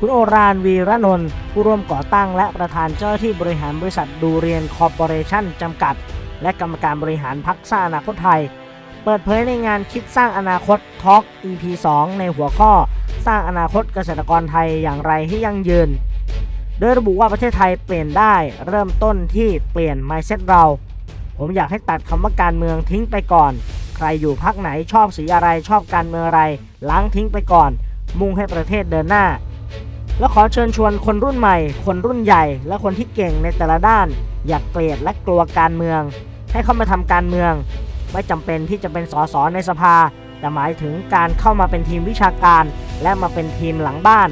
คุณโอรานวีระนนท์ผู้ร่วมก่อตั้งและประธานเจ้าหน้าที่บริหารบริษัทดูเรียนคอร์ปอเรชั่นจำกัด และกรรมการบริหารพักสร้างอนาคตไทย เปิดเผยในงานคิดสร้างอนาคตทอล์ก EP 2 ในหัวข้อ สร้างอนาคตเกษตรกรไทยอย่างไรให้ยั่งยืน โดยระบุว่าประเทศไทยเปลี่ยนได้เริ่มต้นที่เปลี่ยน mindset เรา ผมอยากให้ตัดคำว่าการเมืองทิ้งไปก่อน ใครอยู่พักไหนชอบสีอะไรชอบการเมืองอะไร ล้างทิ้งไปก่อน มุ่งให้ประเทศเดินหน้า และขอเชิญชวนคนรุ่นใหม่ คนรุ่นใหญ่ และคนที่เก่งในแต่ละด้าน อยากเกลียดและกลัวการเมือง ให้เข้ามาทำการเมือง ไม่จำเป็นที่จะเป็นสสในสภา แต่หมายถึงการเข้ามาเป็นทีมวิชาการ และมาเป็นทีมหลังบ้าน